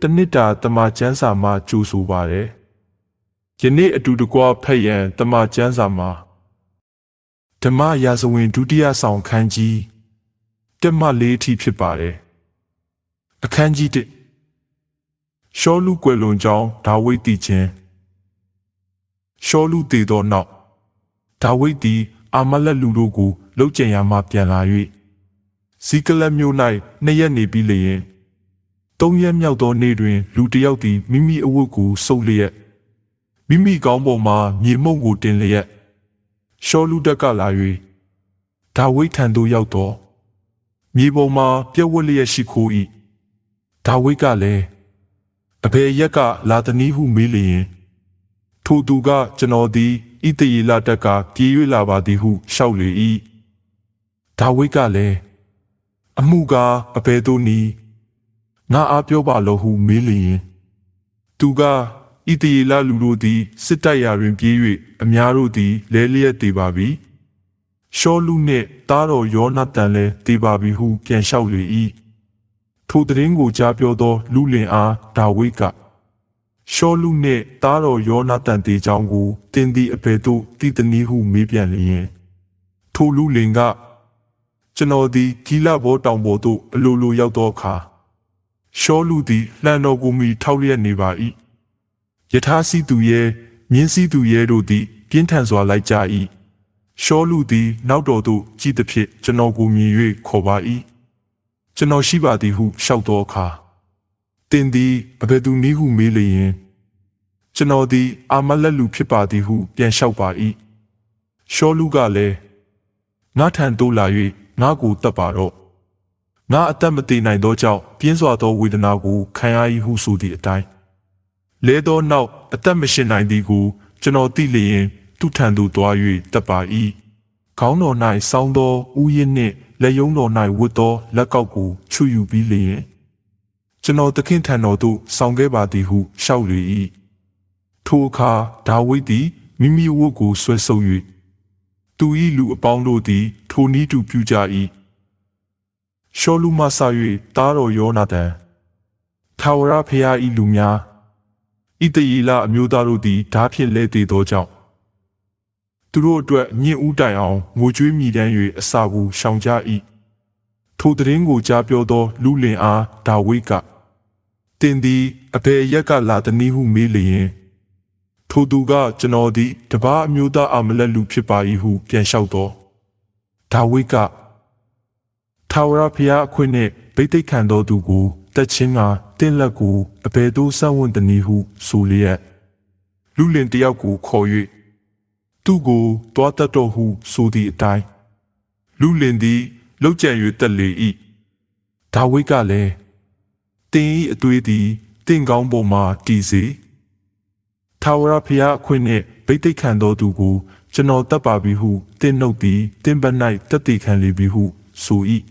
တနစ်တာတမချန်းစာမှာကြိုဆိုပါတယ်ယနေ့အတူတကွဖတ်ရန်တမချန်းစာမှာဓမ္မရာဇဝင်ဒုတိယဆောင်ခန်းကြီးတက်မလေးအထိဖြစ်ပါတယ်အခန်းကြီးတစ်ရှောလူကွယ်လွန်ကြောင်းဒါဝိဒ်တည်ခြင်းရှောလူတည်သောနောက်ဒါဝိဒ်သည်အာမလက်လူတို့ကိုလှုပ်ကြံရမှပြန်လာ၍ဇီကလက်မြို့၌နှစ်ရက်နေပြီးလျင် သုံးရက်မြောက်သောနေ့တွင် လူတစ်ယောက်သည်မိမိအဝတ်ကိုဆုပ်လျက်မိမိကောင်းပေါ်မှမြေမှုန့်ကိုတင်လျက်ရှောလူတက်ကလာ၍ဒါဝိဒ်ထံသို့ရောက်သောမြေပေါ်မှပြက်ဝက်လျက်ရှိခိုး၏ဒါဝိဒ်ကလည်းအဘယ်ရက်ကလာသနည်းဟုမေးလျင် ထိုသူကကျွန်တော်သည်ဣတယေလတက်ကပြေး၍လာပါသည်ဟုလျှောက်လေ၏ဒါဝိဒ်ကလည်းအမှုကားအဘယ်သို့နည်း ငါအားပြောပါလောဟုမေးလျင်သူကဣတယေလလူတို့သည်စစ်တိုက်ရာတွင်ပြေး၍အများတို့သည်လဲလျက်တည်ပါပြီရှောလူနှင့်တားတော်ယောနသန်လည်းတည်ပါပြီဟုပြန်လျှောက်လေ၏ထိုသတင်းကိုကြားပြောသော လူလင်အားဒါဝိဒ်ကရှောလူနှင့်တားတော်ယောနာတန်တေကြောင့်ကိုတင်းသည်အဘယ်သို့တည်တနည်းဟုမေးပြန်လျင်ထိုလူလင်ကကျွန်တော်သည်ဂီလဘောတောင်ပေါ်သို့အလိုလိုရောက်သောအခါ ရှောလူသည်လှန်တော်ကိုမိထောက်လျက်နေပါ၏ယထာစီသူရဲ့မြင်းစီသူရဲ့တို့သည် ပြင်းထန်စွာလိုက်ကြ၏ရှောလူသည် နောက်တော်သို့ကြည်သည်ဖြင့်ကျွန်တော်ကိုမြင်၍ခေါ်ပါ၏ကျွန်တော်ရှိပါသည်ဟုလျှောက်သောအခါတင်သည်အဘယ်သူနည်းဟုမေးလျင်ကျွန်တော်သည် အာမလက်လူဖြစ်ပါသည်ဟုပြန်လျှောက်ပါ၏ရှောလူကလည်းငါထံသို့လာ၍ငါကိုတတ်ပါတော့ ငါအသက်မသေးနိုင်သောကြောင့်ပြင်းစွာသောဝေဒနာကိုခံရ၏ဟုဆိုသည့်အတိုင်းလဲသောနောက်အသက်မရှင်နိုင်သည်ကိုကျွန်တော်သိလျင်သူ့ထံသို့သွား၍တတ်ပါ၏ခေါင်းတော်၌စောင်းသောဥယျာဉ်နှင့်လက်ယုံတော်၌ဝတ်သောလက်ကောက်ကိုချွယူပြီးလျင်ကျွန်တော်သခင်ထံတော်သို့ဆောင်ခဲ့ပါသည်ဟုလျှောက်လေ၏ထိုအခါဒါဝိဒ်သည်မိမိဝတ်ကိုဆွဲဆုပ်၍သူ၏လူအပေါင်းတို့သည်ထိုနည်းတူပြုကြ၏ ရှောလူမဆာ၍တားတော်ယောနာသန်ထာဝရဖျား၏လူများဣတယေလအမျိုးသားတို့သည်ဓာဖြင့်လဲတည်သောကြောင့်သူတို့အတွက်ညင်ဦးတိုင်အောင်ငိုကြွေးမိတမ်း၍အစာကိုရှောင်ကြ၏ထိုသတင်းကိုကြားပြောသော လူလင်အားဒါဝိဒ်ကတင်သည်အဘယ်ရက်ကလာသနည်းဟုမေးလျင်ထိုသူကကျွန်တော်သည်တပားအမျိုးသားအမလက်လူဖြစ်ပါ၏ဟုပြန်လျှောက်သောဒါဝိဒ်က ထာဝရဘုရားအခွင့်နှင့်ဗိသိက်ခံတော်သူကိုတက်ချင်းကတင့်လက်ကိုအဘယ်သို့ဆက်ဝံ့သနည်းဟုဆိုလျက်လူလင်တယောက်ကိုခေါ်၍သူ့ကိုတွားတတ်တော်ဟုဆိုသည့်အတိုင်းလူလင်သည်လှုပ်ကြံ၍တက်လေ၏ဒါဝိဒ်ကလည်းတင်း၏အသွေးသည်တင့်ကောင်းပေါ်မှတည်စေထာဝရဘုရားအခွင့်နှင့်ဗိသိက်ခံတော်သူကိုကျွန်တော်တတ်ပါပြီဟုတင့်နှုတ်သည်တင့်ဘက်၌တက်တည်ခံလေပြီဟုဆို၏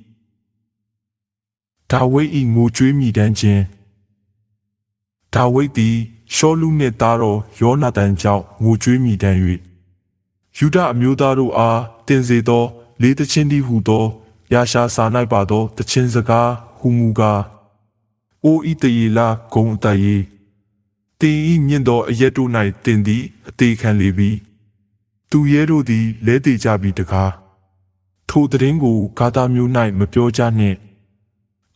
ဒါဝိဒ်၏ငိုကြွေးမိတမ်းခြင်းဒါဝိဒ်သည်ရှောလူနှင့်သားတော်ယောနာသန်ကြောင့်ငိုကြွေးမိတမ်း၍ယူဒအမျိုးသားတို့အားတင်စေသော လေးသချင်းသည်ဟုသောရာရှာစာ၌ပါသောတခြင်းစကားဟူမူကားအိုဤတယေလာဂုံအတယေတင်ဤမြင့်သောအရက်တို့၌တင်သည်အသေးခံလေပြီသူရဲတို့သည်လဲတည်ကြပြီတကားထိုသတင်းကိုဂါသာမျိုး၌မပြောကြနှင့်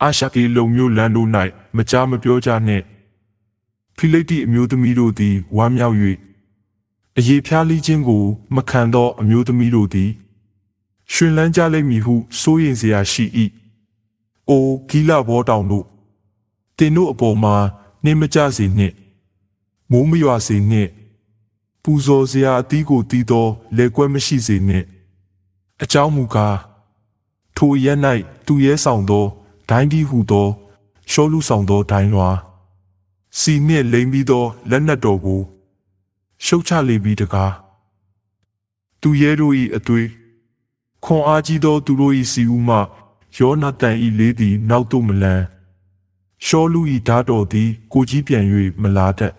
အာရှကီလုံမျိုးလမ်းတို့၌မကြားမပြောကြနှင့်ဖိလိတိအမျိုးသမီးတို့သည်ဝမ်းမြောက်၍အယေဖျားလိခြင်းကို မခံသောအမျိုးသမီးတို့သည်ရှင်လန်းကြလိမ့်မည်ဟုစိုးရိမ်စရာရှိ၏။အိုဂီလဘောတောင်တို့တင်တို့အပေါ်မှာနှင်းမကြစေနှင့်မိုးမရွာစေနှင့်ပူဇော်စရာအသီးကိုတီးသောလေကွက်မရှိစေနှင့်အကြောင်းမူကားထိုရက်၌သူရဲဆောင်သော ဒိုင်းဒီဟုသောရှောလူဆောင်သောဒိုင်းလွာစီနှင့်လိမ့်ပြီးသောလက်နက်တော်ကိုရှုတ်ချလေပြီးတကားသူရဲတို့၏အသွေးခွန်အားကြီးသောသူတို့၏စီဦးမှယောနာတန်၏လေးသည်နောက်သို့မလန်းရှောလူ၏ဓာတ်တော်သည် ကိုကြီးပြန်၍မလာတတ်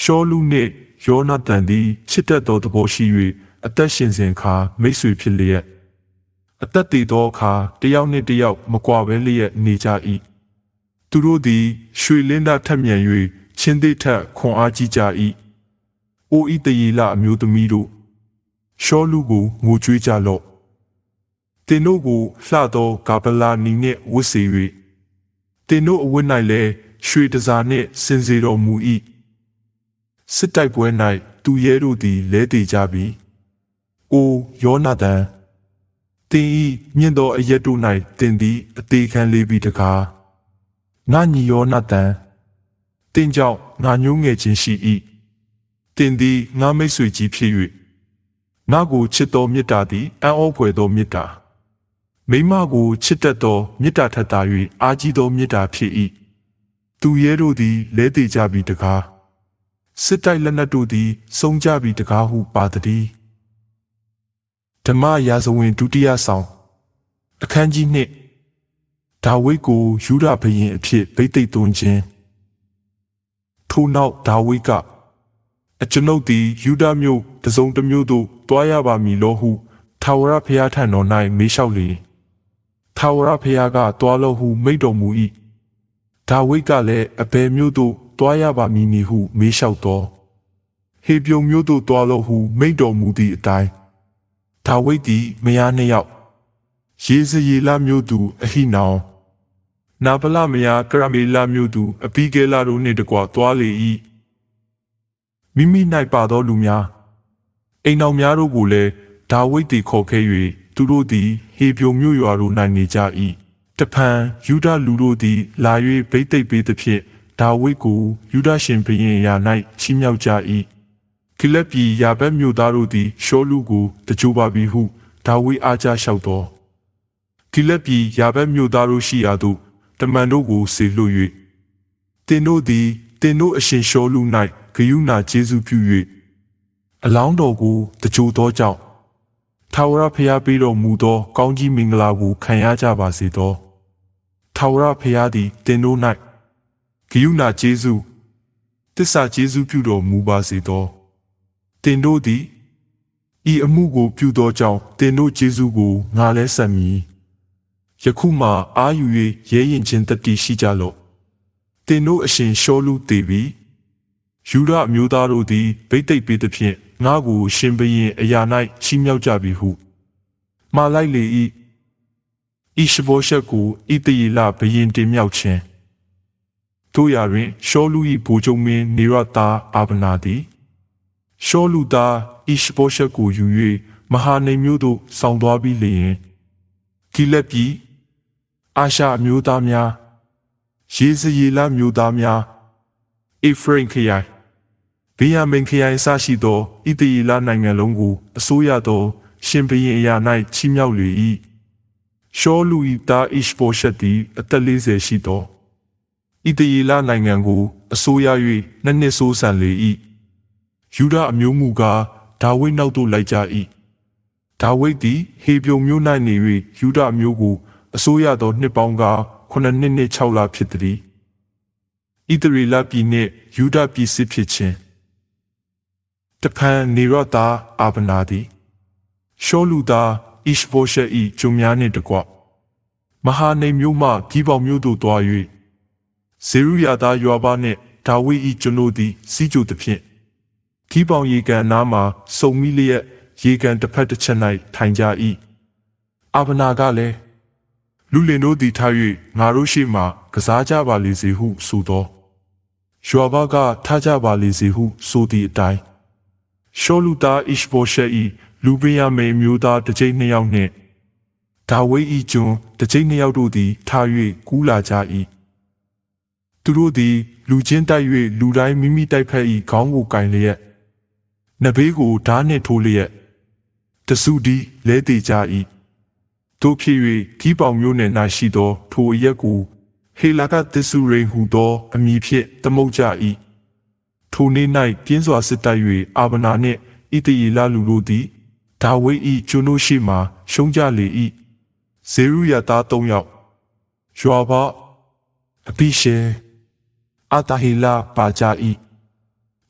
ရှောလူနှင့်ယောနာတန်သည်ချစ်တတ်သောသဘောရှိ၍အသက်ရှင်စဉ်ခါမိတ်ဆွေဖြစ်လျက် အသက်တည်သောအခါတယောက်နှင့်တယောက်မကွာဘဲလျက်နေကြ၏သူတို့သည် ရွှေလင်းသားထက်မြန်၍ချင်းသေးထက်ခွန်အားကြီးကြ၏။အိုဤတရေလအမျိုးသမီးတို့ရှောလူကိုငိုကြွေးကြလော့။တင်တို့ကိုလှသောဂါဗလာနီနှင့်ဝတ်စေ၍တင်တို့အဝတ်၌လည်းရွှေတစားနှင့်စင်စေတော်မူ၏။စစ်တိုက်ပွဲ၌သူရဲတို့သည်လဲတည်ကြပြီ။အိုယောနာသန် တင်ဤမြင့်သောအရက်တို့၌တင်သည်အသေးခံလေးပြီးတကားငါညီယောနာသန်တင်ကြောင့်ငါညှိုးငယ်ခြင်းရှိ၏တင်သည်ငါမိတ်ဆွေကြီးဖြစ်၍ငါကိုချစ်သောမေတ္တာသည်အံ့ဩဖွယ်သောမေတ္တာမိမကိုချစ်တတ်သောမေတ္တာထက်သာ၍အာကြီးသောမေတ္တာဖြစ်၏သူရဲတို့သည်လဲတည်ကြပြီတကားစစ်တိုက်လက်နက်တို့သည်စုံကြပြီတကားဟုပါသည် ဓမ္မရာဇဝင်ဒုတိယဆောင်အခန်းကြီးနှင့်ဒါဝိဒ်ကိုယူဒဘရင်အဖြစ်ဗိသိက်သွင်းခြင်းထို့နောက်ဒါဝိဒ်ကအကျွန်ုပ်သည်ယူဒမြို့တစုံတစ်မျိုးသို့တွားရပါမည်လောဟုထာဝရဘုရားထံတော်၌မေးလျှောက်လေထာဝရဘုရားကတွားလို့ဟုမိန့်တော်မူ၏ဒါဝိဒ်ကလည်းအဘယ်မျိုးသို့တွားရပါမည်နည်းဟုမေးလျှောက်တော်ဟေပြုံမျိုးသို့တွားလို့ဟုမိန့်တော်မူသည့်အတိုင်း ဒါဝိဒ်သည်မယားနှစ်ယောက်ယေဇယေလမျိုးသူအဟိနောင်နာဗလမယာကရမေလမျိုးသူအပိကဲလာတို့နှင့်တကွာသွားလေ၏မိမိ၌ပါသောလူများအိမ်တော်များတို့ကိုလည်းဒါဝိဒ်သည်ခေါ်ခဲ့၍သူတို့သည်ဟေပြိုမြို့ရွာတို့၌နေကြ၏တဖန်ယူဒလူတို့သည်လာ၍ဗိသိက်ပေးသဖြင့်ဒါဝိဒ်ကိုယူဒရှင်ဘုရင်ရာ၌ချီးမြှောက်ကြ၏ ခိလက်ပြည်ယာဘက်မြို့သားတို့သည်ရှောလူကိုတကြိုပါပြီဟုဒါဝိဒ်အားကြားလျှောက်တော်ခိလက်ပြည်ယာဘက်မြို့သားတို့ရှိရာသို့တမန်တို့ကိုစေလွှတ်၍တင်တို့သည်တင်တို့အရှင်ရှောလူ၌ဂယုဏကျေးဇူးပြု၍အလောင်းတော်ကိုတကြိုသောကြောင့်ထာဝရဘုရားပေးတော်မူသော ကောင်းကြီးမင်္ဂလာကိုခံရကြပါစေသောထာဝရဘုရားသည်တင်တို့၌ဂယုဏကျေးဇူးတစ္ဆာကျေးဇူးပြုတော်မူပါစေသော တင်တို့သည်ဤအမှုကိုပြုသောကြောင့်တင်တို့ကျေးဇူးကိုငါလည်းဆက်မည်ယခုမှအာယူ၍ရဲရင်ချင်းတတိရှိကြလော့တင်တို့အရှင်ရှောလူတည်ပြီးယူဒအမျိုးသားတို့သည်ဗိသိက်ပေးသဖြင့်ငါကိုရှင်ဘရင်အရာ၌ချီးမြှောက်ကြပြီဟုမှားလိုက်လေ၏ဣရှဘောရှက်ကိုဣတယေလဘရင်တင်မြောက်ခြင်းတို့ရာတွင်ရှောလူ၏ဘူချုံမင်းနေရတာအာဗနာသည် ရှောလူသားဣရှဘောရှက်ကိုယူ၍မဟာနေမျိုးသို့ဆောင်သွားပြီးလျင်ဂိလက်ပြည်အာရှာအမျိုးသားများယေဇယေလမျိုးသားများအေဖရင်ခရိုင်ဗီယာမင်ခရိုင်အစရှိသောဣသရေလနိုင်ငံလုံးကိုအစိုးရသော ရှင်ဘုရင်အရာ၌ချီးမြှောက်လေ၏ရှောလူ၏သားဣရှဘောရှက်သည်အသက်40ရှိသောဣသရေလနိုင်ငံကိုအစိုးရ၍နှစ်နှစ်ဆိုးဆန်လေ၏ ယူဒအမျိုးမူကားဒါဝိဒ်နောက်သို့လိုက်ကြ၏ဒါဝိဒ်သည်ဟေပြုံမျိုး၌နေ၍ယူဒအမျိုးကိုအစိုးရသောနှစ်ပေါင်းက9နှစ်နှင့်6လဖြစ်သည်ဣသရေလပြည်နှင့်ယူဒပြည်စစ်ဖြစ်ခြင်းတဖန်နေရတာအာဗနာသည်ရှောလူသားဣရှဘောရှက်၏ဂျုံများနှင့်တကွမဟာနေမျိုးမှကြီးပေါမျိုးသို့တွား၍ဇေရုယာသားယွာဘနှင့်ဒါဝိဒ်၏ကျွန်ုပ်သည်စီးကြိုသဖြင့် ကြီးပေါရေကန်နားမှစုံမိလျက်ရေကန်တစ်ဖက်တစ်ချက်၌ထိုင်ကြ၏အာဗနာကလည်းလူလင်တို့သည်ထား၍ငါတို့ရှိမှကစားကြပါလေစေဟုဆိုသောယွာဘကထားကြပါလေစေဟုဆိုသည့်အတိုင်းရှောလူသားဣရှဘောရှက်၏လူပင်ရမေမျိုးသားတစ်ကြိမ်နှစ်ယောက်နှင့်ဒါဝိဒ်၏ကျွန်တစ်ကြိမ်နှစ်ယောက်တို့သည်ထား၍ကူးလာကြ၏သူတို့သည် လူချင်းတိုက်၍လူတိုင်းမိမိတိုက်ဖက်၏ခေါင်းကိုကင်လျက် နဘေးကိုဓာနှင့်ထိုးလျက်တစုဒီလဲတည်ကြ၏တို့ဖြစ်၍ခီးပေါင်မျိုးနယ်၌ရှိသော ထိုအရက်ကိုဟေလာကသစ္စုရိန်ဟူသောအမည်ဖြင့်သမုတ်ကြ၏ထိုနေ့၌ပြင်းစွာစစ်တိုက်၍အာဗနာနှင့်ဣတယေလလူတို့သည်ဒါဝိဒ်၏ကျွန်တို့ရှိမှရှုံးကြလေ၏ဇေရုယသား၃ယောက်ယွာဘအပိရှေအာတဟီလာပါကြ၏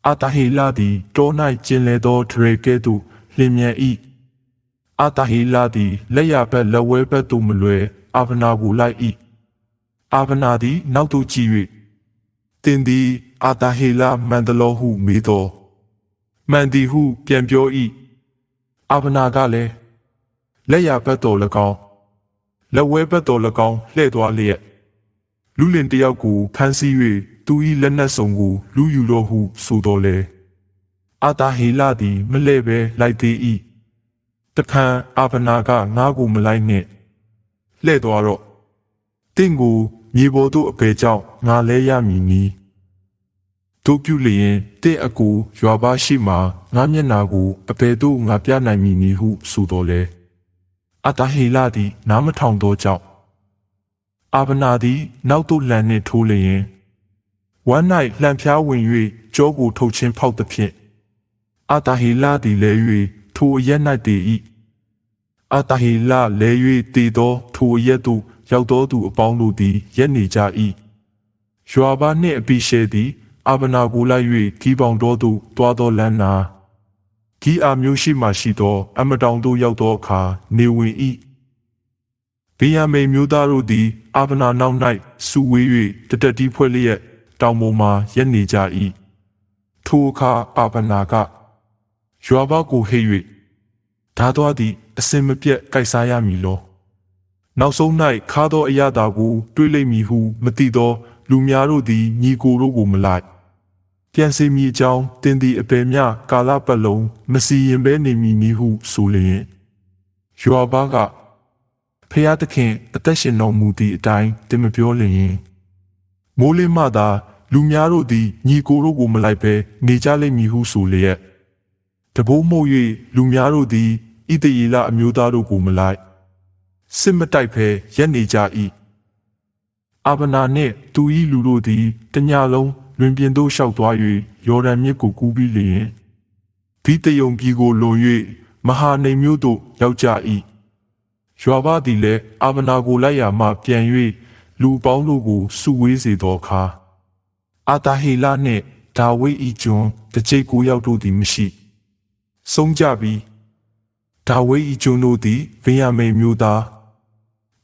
အာတဟီလာသည်တော၌ကျင်လေသောထရေကဲ့သို့လျင်မြန်၏အာတဟီလာသည်လက်ရဘက်လက်ဝဲဘက်သို့မလွယ်အာဗနာကိုလိုက်၏အာဗနာသည်နောက်သို့ကြည့်၍တင်သည် အာတာဟေလမန္တလောဟုမေးတော်မှန်သည်ဟုပြန်ပြော၏အာဗနာကလည်းလက်ရဘက်တော်၎င်းလက်ဝဲဘက်တော်၎င်းလှည့်သွားလျက်လူလင်တယောက်ကိုဖမ်းဆီး၍ သူ၏လက်နက်စုံကို လူယူတော်ဟု ဆိုတော်လေအာတာဟေလသည်မလဲ့ပဲလိုက်သေး၏တဖန်အာဗနာကငါးကိုမလိုက်နှင့်လှည့်သွားတော့တင့်ကိုမြေပေါ်သို့အပေကြောင့်ငါလဲရမည်နီတို့ပြုလျင်တင့်အကူရွာပါရှိမှငါမျက်နာကိုအပေသို့ငါပြနိုင်မည်နီဟုဆိုတော်လေအတဟေလာသည် နားမထောင်သောကြောင့်အာဗနာသည် နောက်သို့လန်နှင့်ထိုးလျင် ဝမ်း၌လှံဖျားဝင်၍ကြောကိုထုတ်ချင်းဖောက်သဖြင့်အာတဟေလာသည်လဲ၍ထိုအရက်၌တည်၏အာတဟေလာလဲ၍တည်သောထိုအရက်သို့ရောက်သောသူအပေါင်းတို့သည်ရက်နေကြ၏ရွာပါနှင့်အပိရှဲသည်အာဗနာကိုလိုက်၍ဂီပေါင်တော်သို့တွားသောလမ်းနာဂီအာမျိုးရှိမှရှိသော အမတောင်သို့ရောက်သောအခါနေဝင်၏ဗိယမေမျိုးသားတို့သည် အာဗနာနောက်၌စုဝေး၍တတက်တီးဖွဲ့လျက် တောင်ပေါ်မှရက်နေကြ၏ထိုအခါအာဗနာကရွာပေါကိုဟိတ်၍ဓာသွားသည်အစင်မပြတ်ကြိုက်စားရမည်လောနောက်ဆုံး၌ခါသောအရသာကို တွေးလိမ့်မည်ဟု မသိသော လူများတို့သည်ညီကိုတို့ကိုမလိုက်ပြန်စီမိအကြောင်းတင်းသည်အပေမြကာလပတ်လုံးမစီရင်ဘဲနေမည်နည်းဟုဆိုလျင်ရွာဘာကဖျားသခင်အသက်ရှင်တော်မူသည့်အတိုင်းတင်မပြောလျင် မိုးလင်းမှသာလူများတို့သည်ညီကိုတို့ကိုမလိုက်ဘဲနေကြလိမ့်မည်ဟုဆိုလျက်တဘိုးမှုတ်၍လူများတို့သည်ဣတယေလအမျိုးသားတို့ကိုမလိုက်စစ်မတိုက်ဖဲရက်နေကြ၏အာဗနာနှင့်သူ၏လူတို့သည်တညလုံးလွင်ပြင်သို့လျှောက်သွား၍ယော်ဒန်မြစ်ကိုကူးပြီးလျင်ဘီတယုံပြည်ကိုလွန်၍မဟာနေမျိုးသို့ရောက်ကြ၏ရွာဘသည်လည်းအာဗနာကိုလိုက်ရာမှပြန်၍ လူပေါင်းတို့ကိုစုဝေးစေသောအခါအာတာဟေလနှင့်ဒါဝိဒ်၏ကျွန်တစ်ကြိတ်ကိုရောက်တို့သည်မရှိဆုံးကြပြီးဒါဝိဒ်၏ကျွန်တို့သည်ဗိယမိန်မျိုးသား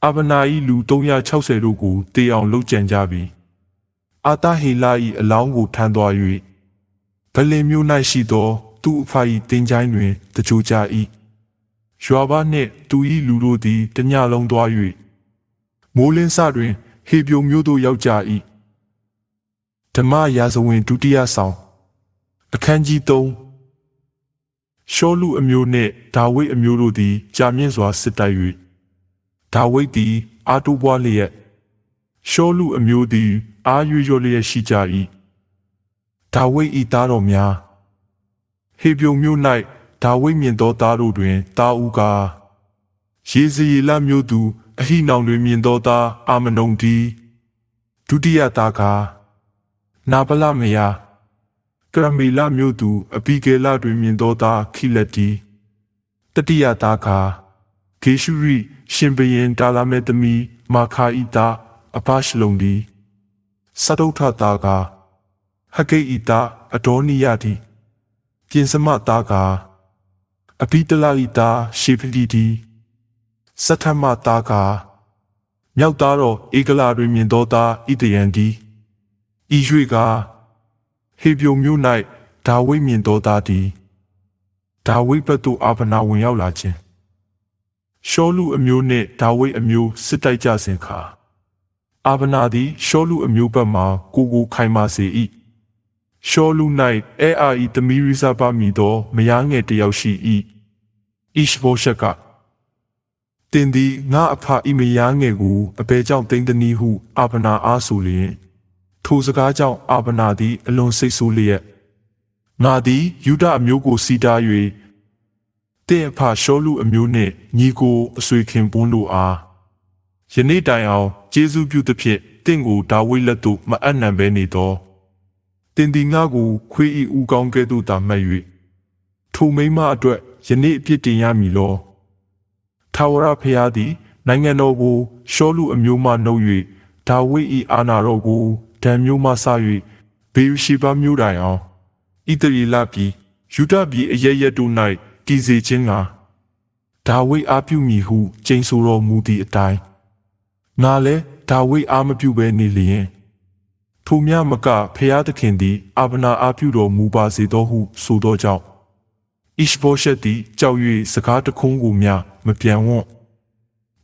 အာဗနာ၏လူ360တို့ကိုတေအောင်လှုပ်ကြံကြပြီအာတဟေလာ၏အလောင်းကိုထမ်းသွား၍ဗလင်မျိုး၌ရှိသောသူ့အဖ၏တင်ချိုင်းတွင်တကြိုကြ၏ရွာဘာနှင့်သူ၏လူတို့သည်တညလုံးသွား၍ မိုးလင်းစတွင် ဟေပြုံမျိုးသို့ရောက်ကြ၏ဓမ္မရာဇဝင်ဒုတိယဆောင်အခန်းကြီး3ရှောလူအမျိုးနှင့်ဒါဝိဒ်အမျိုးတို့သည် ကြာမြင့်စွာစစ်တိုက်၍ဒါဝိဒ်သည် အာတုပွားလျက်ရှောလူအမျိုးသည် အာရွရွလျက်ရှိကြ၏ဒါဝိဒ်၏သားတော်များဟေပြုံမြို့၌ဒါဝိဒ်မြင်သောသားတို့တွင်တာဦးကားယေဇယေလမြို့သူ အဟိနောင်တွင်မြင်သောသားအာမနုန်ဒီဒုတိယသားကားနာဗလမယာကရမီလမြို့သူအဘိဂေလတွင်မြင်သောသားခိလက်တီတတိယသားကားဂေရှုရိရှင်ဘရင်တာလာမေသမီမာခာဣတာအဘရှလုံဒီစတုထတာကဟဂိဣတာအဒေါနိယတိပြင်စမတာကအဘိတလာဣတာရှေဖလီတီ စထမတာကမြောက်သားတော်ဧကလာတွင်မြင်သောသားဣတယန်ဒီဤရွေကဟေပြိုမြို့၌ဒါဝိမြင်သောသားဒီဒါဝိဘတ်သို့အာဗနာဝင်ရောက်လာခြင်းရှောလူအမျိုးနှင့်ဒါဝိဒ်အမျိုးစစ်တိုက်ကြစဉ်ခါအာဗနာသည်ရှောလူအမျိုးဘက်မှကိုကိုခိုင်မာစေ၏ရှောလူ၌အဲအာဤသမီးရိဇပါမီသောမယားငယ်တယောက်ရှိ၏ဣရှဘောရှက်က တင်သည်ငါအဖဤမယားငယ်ကိုအဘယ်ကြောင့်တိမ့်သည်နည်းဟုအာဗနာအားဆိုလျင်ထိုစကားကြောင့်အာဗနာသည်အလွန်စိတ်ဆိုးလျက်ငါသည်ယူဒအမျိုးကိုစီတာ၍တဲ့ဖရှောလူအမျိုးနှင့်ညီကိုအဆွေခင်ပွန်းတို့အားယနေ့တိုင်အောင်ကျေးဇူးပြုသဖြင့်တင့်ကိုဒါဝိလက်သို့မအပ်နံပဲနေသောတင်ဒီငါကိုခွေးဤဦးကောင်းကဲ့သို့သာမှတ်၍ထိုမိမအတွက်ယနေ့အပြစ်တင်ရမည်လော ထာဝရဘုရားသည် နိုင်ငံတော်ကိုရှောလူအမျိုးမှနှုတ်၍ဒါဝိဤအာနာတော်ကိုဒံမျိုးမှစ၍ဘေယရှိဘာမျိုးတိုင်အောင်ဣသရေလပြည်ယူဒပြည်အရရက်တို့၌တည်စေခြင်းကဒါဝိဒ်အားပြုမည်ဟုကျိန်ဆိုတော်မူသည့်အတိုင်းငါလည်းဒါဝိဒ်အားမပြုဘဲနေလျင်ထိုမြမကဖျားသခင်သည်အာဗနာအားပြုတော်မူပါစေသောဟုဆိုသောကြောင့် ဣရှဘောရှက်သည်ကြောက်၍စကားတခုံးကိုမျှမပြန်ဝံ့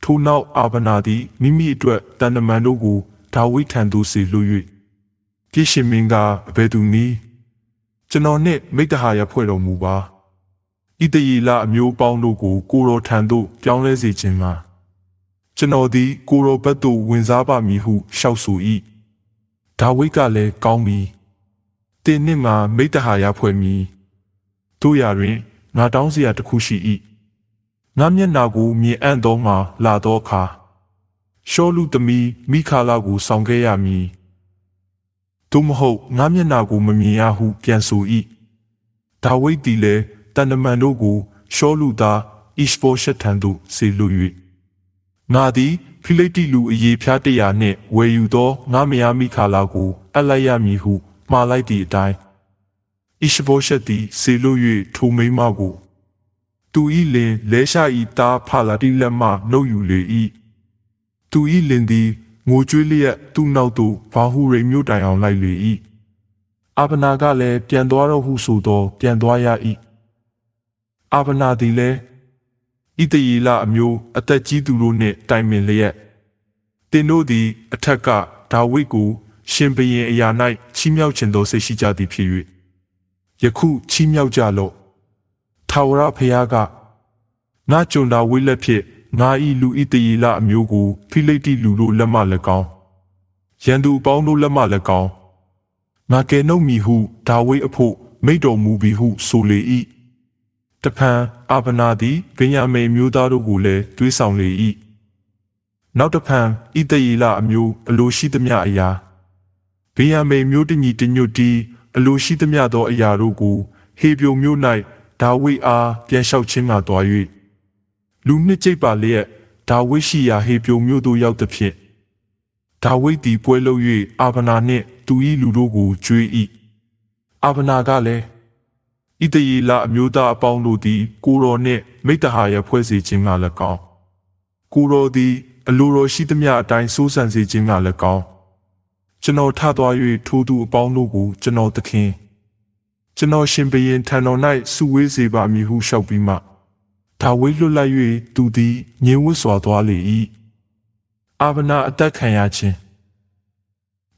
ထိုနောက်အာဗနာသည်မိမိအတွက်တန်တမန်တို့ကိုဒါဝိဒ်ထံသို့စေလွှတ်၍ပြည့်ရှင်မင်းကအဘယ်သူနည်းကျွန်တော်နှင့်မိတ္တဟာယဖွဲ့တော်မူပါဣတယေလအမျိုးပေါင်းတို့ကိုကိုရောထံသို့ပြောင်းလဲစေခြင်းမှာကျွန်တော်သည်ကိုရောဘက်သို့ဝင်စားပါမည်ဟုလျှောက်ဆို၏ဒါဝိဒ်ကလည်းကောင်းပြီတင်းနှင့်မှာမိတ္တဟာယဖွဲ့မည် တို့ရာတွင်ငါတောင်းစရာတစ်ခုရှိ၏ငါမျက်နာကိုမြင်အံ့သောမှာလာသောအခါရှောလူသမီးမိခါလာကိုဆောင်ခဲ့ရမည်သို့မဟုတ်ငါမျက်နာကိုမမြင်ရဟုပြန်ဆို၏ဒါဝိဒ်သည်လည်းတန်တမန်တို့ကိုရှောလူသားဣရှဘောရှက်ထံသို့စေလွှတ်၍ငါသည်ဖိလိတိလူအရေးဖြားတရာနှင့်ဝယ်ယူသောငါမယားမိခါလာကိုအပ်လိုက်ရမည်ဟုမှားလိုက်သည့်အတိုင်း ဣရှဘောရှက်သည်ဆေလွတ်၍ထိုမိန်းမကိုသူဤလင်လဲရှာဤသားဖလာတိလက်မှနှုတ်ယူလေ၏သူဤလင်သည်ငိုကြွေးလျက်သူ့နောက်သို့ဘာဟုရိမ်မြို့တိုင်အောင်လိုက်လေ၏အာဗနာကလည်းပြန်သွားတော့ဟုဆိုသော ပြန်သွားရ၏အာဗနာသည်လည်းဣတယေလအမျိုးအသက်ကြီးသူတို့နှင့်တိုင်ပင်လျက်တင်တို့သည် အထက်ကဒါဝိဒ်ကို ရှင်ဘရင်အရာ၌ချီးမြှောက်ခြင်းသောစိတ်ရှိကြသည်ဖြစ်၍ ယခုချီးမြှောက်ကြလော့ထာဝရဘုရားကငါကြုံတာဝိလက်ဖြင့်ငါဤလူဤတယေလအမျိုးကိုဖိလိတ္တိလူတို့လက်မှလည်းကောင်းရန်သူအပေါင်းတို့လက်မှလည်းကောင်းငါကယ်နှုတ်မည်ဟုဒါဝိဒ်အဖို့မိတ်တော်မူပြီဟုဆိုလေ၏တဖန်အာဗနာသည်ဗင်ယမိန်မျိုးသားတို့ကိုလည်းတွေးဆောင်လေ၏နောက်တဖန်ဣတယေလအမျိုးအလိုရှိသမျှအရာဗင်ယမိန်မျိုးတညီတညွတ်တီ အလိုရှိသမျှသောအရာတို့ကိုဟေပြိုမျိုး၌ဒါဝိဒ်အားပြန်လျှောက်ခြင်းမှသွား၍လူနှစ်ကျိပ်ပါလျက်ဒါဝိဒ်ရှိရာဟေပြိုမျိုးသို့ရောက်သည်ဖြင့်ဒါဝိဒ်သည်ပွဲလုပ်၍အာဗနာနှင့်သူ၏လူတို့ကိုကြွေး၏အာဗနာကလည်းဣတယေလအမျိုးသားအပေါင်းတို့သည် ကိုရောနှင့်မိတ္တဟာယဖွဲ့စေခြင်းကလည်းကောင်းကိုရောသည် အလိုတော်ရှိသမျှအတိုင်းစိုးစံစေခြင်းကလည်းကောင်း ကျွန်တော်ထသွား၍ထိုသူအပေါင်းတို့ကိုကျွန်တော်သခင်ကျွန်တော်ရှင်ဘရင်ထံတော်၌စုဝေးစေပါမည်ဟုလျှောက်ပြီးမှဒါဝိလွတ်လိုက်၍သူသည်ငြင်းဝတ်စွာသွားလေ၏အာဗနာအသက်ခံရခြင်း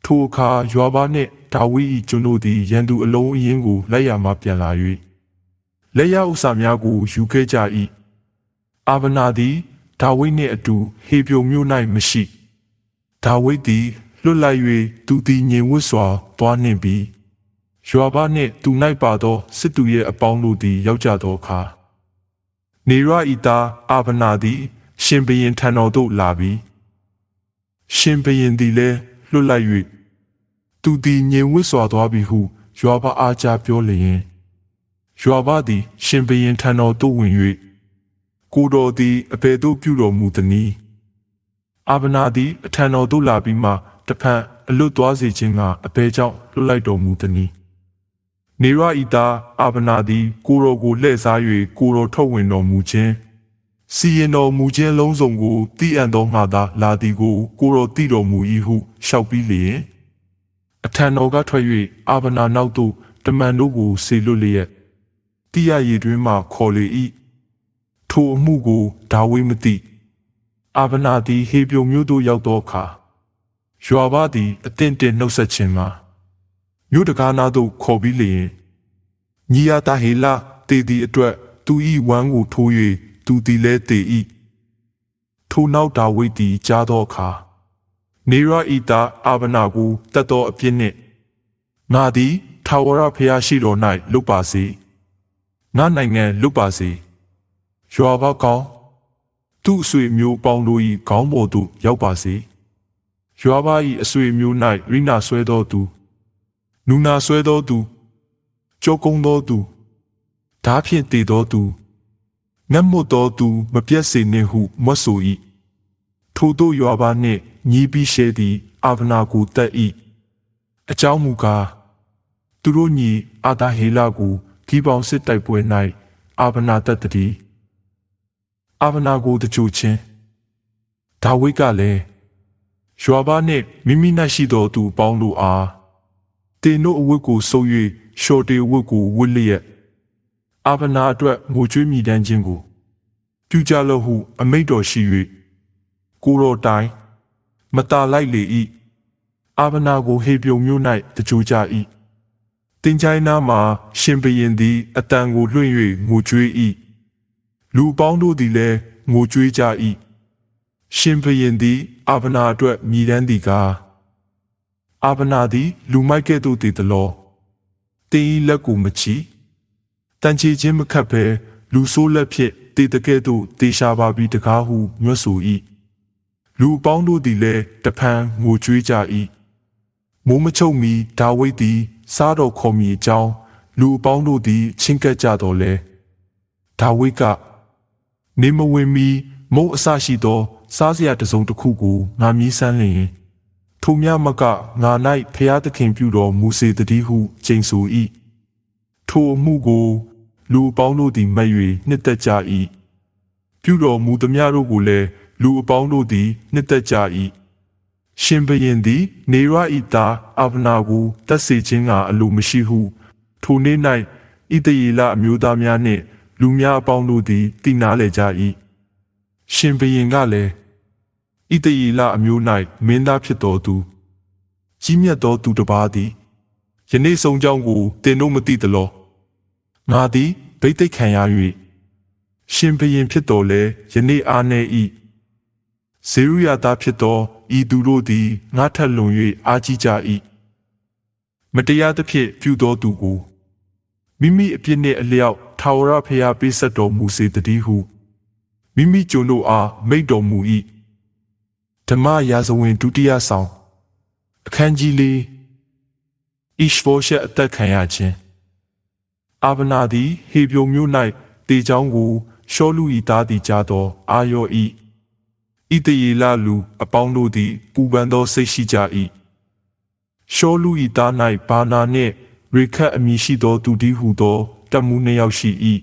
ထိုအခါယွာဘာနှင့်ဒါဝိ၏ကျွန်တို့သည်ရန်သူအလုံးအင်းကိုလက်ရမှပြန်လာ၍လက်ရဥစ္စာများကိုယူခဲ့ကြ၏အာဗနာသည်ဒါဝိနှင့်အတူဟေပြိုမြို့၌မရှိဒါဝိသည် လွတ်လိုက်၍သူသည်ငြိမ်ဝတ်စွာသွားနှင့်ပြီးယွာဘနှင့်သူ၌ပါသောစစ်သူရဲ့အပေါင်းတို့သည်ရောက်ကြသောအခါနေရဤသားအာဗနာသည် ရှင်ဘရင်ထံတော်သို့လာပြီးရှင်ဘရင်သည်လည်းလွတ်လိုက်၍သူသည်ငြိမ်ဝတ်စွာသွားပြီဟုယွာဘအားကြားပြောလျင်ယွာဘသည် ရှင်ဘရင်ထံတော်သို့ဝင်၍ကိုတော်သည်အဘယ်သို့ပြုတော်မူသနည်းအာဗနာသည်အထံတော်သို့လာပြီးမှ တဖန်အလွတ်သွားစေခြင်းကအဘယ်ကြောင့်လွတ်လိုက်တော်မူသနည်းနေရဤသားအာဗနာသည် ကိုရောကိုလှည့်စား၍ကိုရောထုတ်ဝင်တော်မူခြင်းစီရင်တော်မူခြင်းလုံးစုံကိုသိအံ့သောငါသာလာသည်ကို ကိုရောသိတော်မူ၏ဟုလျှောက်ပြီးလျင်အထံတော်ကထွက်၍အာဗနာနောက်သို့တမန်တို့ကိုဆေလွတ်လျက်တိရရည်တွင်မှခေါ်လေ၏ထိုအမှုကိုဒါဝိမသိအာဗနာသည်ဟေပြုံမျိုးသို့ရောက်သောအခါ ယွာဘသည်အသင့်တင်နှုတ်ဆက်ခြင်းမှာမြို့တကားနာသို့ခေါ်ပြီးလျင်ညီယာတာဟေလာတေဒီအတွက်သူဤဝမ်းကိုထိုး၍သူသည်လည်းတေဤထိုနောက်ဒါဝိဒ်သည်ကြားသောအခါနေရဤသားအာဗနာကိုတတ်သောအပြစ်နှင့်ငါသည်ထာဝရဘုရားရှိတော်၌လွတ်ပါစေငါနိုင်ငံလွတ်ပါစေရွာဘကောင်းသူ့အဆွေမျိုးပေါင်းတို့၏ခေါင်းပေါ်သို့ရောက်ပါစေ ရွာဘ၏အဆွေမျိုး၌ရိနာဆွဲသောသူနူနာဆွဲသောသူကြောကုန်းသောသူဓာဖြင့်တည်သောသူငတ်မွတ်သောသူမပြတ်စေနှင့်ဟုမတ်ဆို၏ထို့သောရွာဘာနှင့်ညီးပြီးရှဲသည်အာဗနာကိုတတ်၏အကြောင်းမူကားသူတို့ညီအာသာဟေလကိုဂီပေါင်စစ်တိုက်ပွဲ၌အာဗနာတတ်တည်းအာဗနာကိုတကြိုချင်းဒါဝိဒ်ကလည်းယ ရွာဘာနှင့်မိမိ၌ရှိသောသူအပေါင်းတို့အားတင်တို့အဝတ်ကိုဆုပ်၍ရှော်တေအဝတ်ကိုဝတ်လျက်အာဗနာအတွက်ငိုကြွေးမိတမ်းခြင်းကိုပြုကြလော့ဟု အမိတ်တော်ရှိ၍ကိုတော်တိုင်မตาလိုက်လေ၏အာဗနာကိုဟေပြုံမြို့၌တကြိုကြ၏တင်ချိုင်းနာမှာ ရှင်ဘရင်သည်အတန်ကိုလွှင့်၍ငိုကြွေး၏လူပေါင်းတို့သည်လည်းငိုကြွေးကြ၏ ရှင်ဘရင်သည်အာဗနာအတွက်မြည်တမ်းသည်ကားအာဗနာသည် လူမိုက်ကဲ့သို့တည်သလောတင်းဤလက်ကိုမချီတန်ချီခြင်းမခတ်ဘဲလူဆိုးလက်ဖြင့်တည်တကဲ့သို့တေရှာပါပြီးတကားဟုညွှတ်ဆို၏လူပေါင်းတို့သည်လည်းတဖန်ငိုကြွေးကြ၏မိုးမချုပ်မီဒါဝိဒ်သည်စားတော်ခေါ်မိအကြောင်းလူအပေါင်းတို့သည်ချင်းကပ်ကြတော်လဲဒါဝိဒ်ကနေမဝင်မီမုံအဆရှိသော စားစရာတစ်စုံတစ်ခုကိုငါမြည်ဆန်းလျင်ထိုမြမကငါ၌ဖျားသခင်ပြုတော်မူစေတည်းဟုကျိန်ဆို၏ထိုအမှုကို လူအပေါင်းတို့သည်မတ်၍နှစ်သက်ကြ၏ပြုတော်မူသမျှတို့ကိုလည်းလူအပေါင်းတို့သည်နှစ်သက်ကြ၏ရှင်ဘရင်သည် နေရဤသားအဗနာကိုတတ်စေခြင်းကအလိုမရှိဟု ထိုနေ့၌ဣတယေလအမျိုးသားများနှင့် လူများအပေါင်းတို့သည်တည်နာလေကြ၏ရှင်ဘရင်ကလည်း ဣတယေလအမျိုး၌မင်းသားဖြစ်တော်သူကြီးမြတ်သောသူတစ်ပါးသည်ယနေ့ဆုံးကြောင်းကိုတင်တို့မသိသလောငါသည်ဗိသိက်ခံရ၍ရှင်ဘရင်ဖြစ်တော်လဲယနေ့အားနေ၏ဇေရုယာသားဖြစ်သောဤသူတို့သည်ငါထက်လွန်၍အားကြီးကြ၏မတရားသဖြင့်ပြုသောသူကိုမိမိအပြစ်နှင့်အလျောက်ထာဝရဘုရားပေးဆက်တော်မူစေတည်းဟုမိမိကျွန်တို့အားမိတ်တော်မူ၏ ဓမ္မရာဇဝင်ဒုတိယဆောင်အခန်းကြီးလေးဣရှဘောရှက်အသက်ခံရခြင်းအာဗနာသည်ဟေဗြုံမြို့၌တေချောင်းကိုရှောလူ၏သားသည်ကြားသော အာယော၏ဣတယေလလူအပေါင်းတို့သည်ပူပန်သောစိတ်ရှိကြ၏ရှောလူ၏သား၌ဘာနာနှင့်ရေခတ်အမည်ရှိသောသူတည်းဟုသောတမှုနှစ်ယောက်ရှိ၏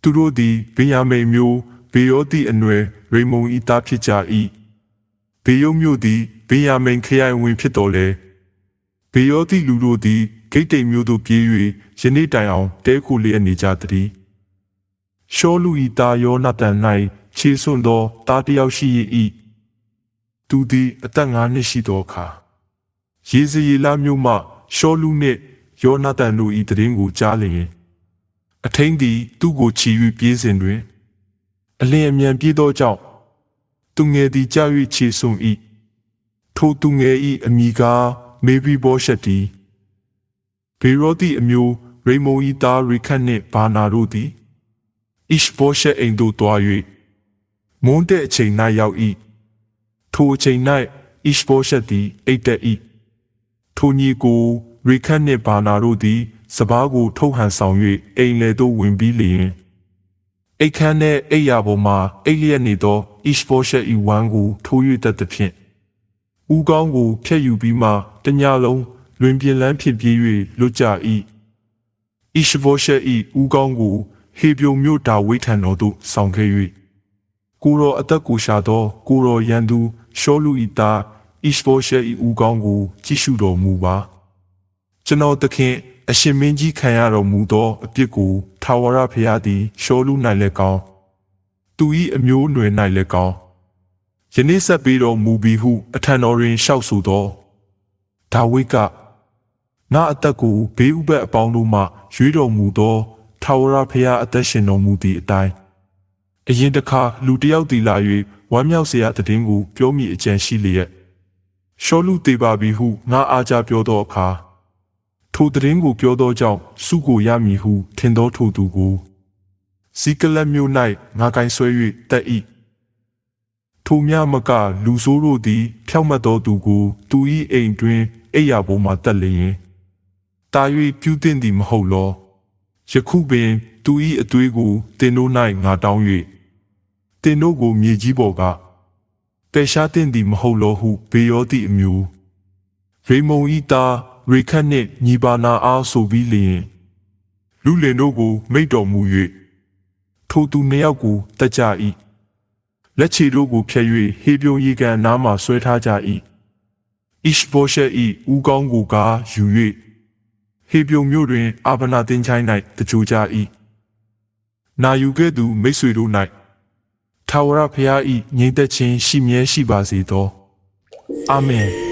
သူတို့သည်ဗေယမိန်မျိုးဘေယောတိအနွယ်ရိမုံ၏သားဖြစ်ကြ၏ ဘေယုံမျိုးသည်ဗေယမိန်ခရိုင်ဝင်ဖြစ်တော်လေဘေယောတိလူတို့သည်ဂိတ်တိမ်မျိုးသို့ပြေး၍ယနေ့တိုင်အောင်တဲခုလျက်နေကြသည်ရှောလူ၏သားယောနသန်၌ခြေစွန့်သောသားတစ်ယောက်ရှိ၏သူသည်အသက်၅နှစ်ရှိသောအခါယေဇယေလမြို့မှရှောလူနှင့်ယောနသန်တို့၏တရင်ကိုကြားလျင်အထင်းသည်သူ့ကိုချီ၍ပြေးစဉ်တွင် အလင်းအမြန်ပြေးသောကြောင့် သူငယ်သည်ကြား၍ခြေစွန့်၏ထိုသူငယ်၏အမိကားမေဘီဘောရှက်တီဘေရောတိအမျိုးရိမုန်ဤသားရိခတ်နှင့်ဘာနာတို့သည်ဣရှဘောရှက်အိမ်သို့တွား၍မွန်းတဲ့အချိန်၌ရောက်၏ထိုအချိန်၌ဣရှဘောရှက်သည်အိတ်တက်၏ထိုညီကိုရိခတ်နှင့်ဘာနာတို့သည်စပားကိုထုတ်ဟန်ဆောင်၍အိမ်လေသို့ဝင်ပြီးလျင် အိတ်ခမ်းနှင့်အိယာပေါ်မှအိတ်လျက်နေသောဣရှဘောရှက်၏ဝမ်းကိုထိုး၍တတ်သည်ဖြင့်ဦးကောင်းကိုဖျက်ယူပြီးမှတညလုံးလွင်ပြင်လန်းဖြစ်ပြေး၍လွတ်ကြ၏ဣရှဘောရှက်၏ဦးကောင်းကိုဟေပြုံမြို့ဒါဝိထံတော်သို့ဆောင်ခဲ့၍ကိုရောအသက်ကိုရှာသော ကိုရောရန်သူရှောလူဤသားဣရှဘောရှေဤဦးကောင်းကိုကြည့်ရှုတော်မူပါကျွန်တော်သခင်အရှင်မင်းကြီးခံရတော်မူသောအပြစ်ကို ထာဝရဘုရားသည်ရှောလူ၌လည်းကောင်းသူ၏အမျိုးအနွယ်၌လည်းကောင်းယနေ့ဆက်ပြီးတော်မူပြီးဟုအထံတော်တွင်လျှောက်ဆိုသောဒါဝိဒ်ကငါအသက်ကိုဘေးဥပတ်အပေါင်းတို့မှရွေးတော်မူသောထာဝရဘုရားအသက်ရှင်တော်မူသည့်အတိုင်းအရင်တစ်ခါလူတယောက်တီလာ၍ဝမ်းမြောက်စရာတည်င်းကိုပြောမိအကြံရှိလျက်ရှောလူသေးပါပြီဟုငါအားကြပြောသောအခါ ထိုတည်င်းကိုပြောသောကြောင့်စုကိုရမည်ဟုထင်သောထိုသူကိုစီကလက်မျိုး၌ငါကင်ဆွဲ၍တက်၏ထိုမြမကလူဆိုးတို့သည် ဖြောက်မတ်သောသူကို သူ၏အိမ်တွင်အိယာပေါ်မှတက်လျင်တာ၍ပြုသင့်သည်မဟုတ်လောယခုပင်သူ၏အသွေးကိုတင်တို့၌ငါတောင်း၍တင်တို့ကိုမြေကြီးပေါ်ကပယ်ရှားတင်သည်မဟုတ်လောဟုဘေယောသည့်အမျိုးရေမုံဤသား ရေခတ်နှင့်ညီပါနာအားဆိုပြီးလျင်လူလင်တို့ကို မိတ်တော်မူ၍ထိုသူနှစ်ယောက်ကိုတတ်ကြ၏လက်ချေတို့ကိုဖျက်၍ဟေပြုံးရီကန်နားမှဆွဲထားကြ၏ဣရှဘောရှက်၏ဦးကောင်းကိုကားယူ၍ဟေပြုံမြို့တွင် အာဗနာတင်ချိုင်း၌တကြိုကြ၏နာယူခဲ့သူ မိတ်ဆွေတို့၌ထာဝရဘုရား၏ညီသက်ခြင်းရှိမြဲရှိပါစေသောအာမင်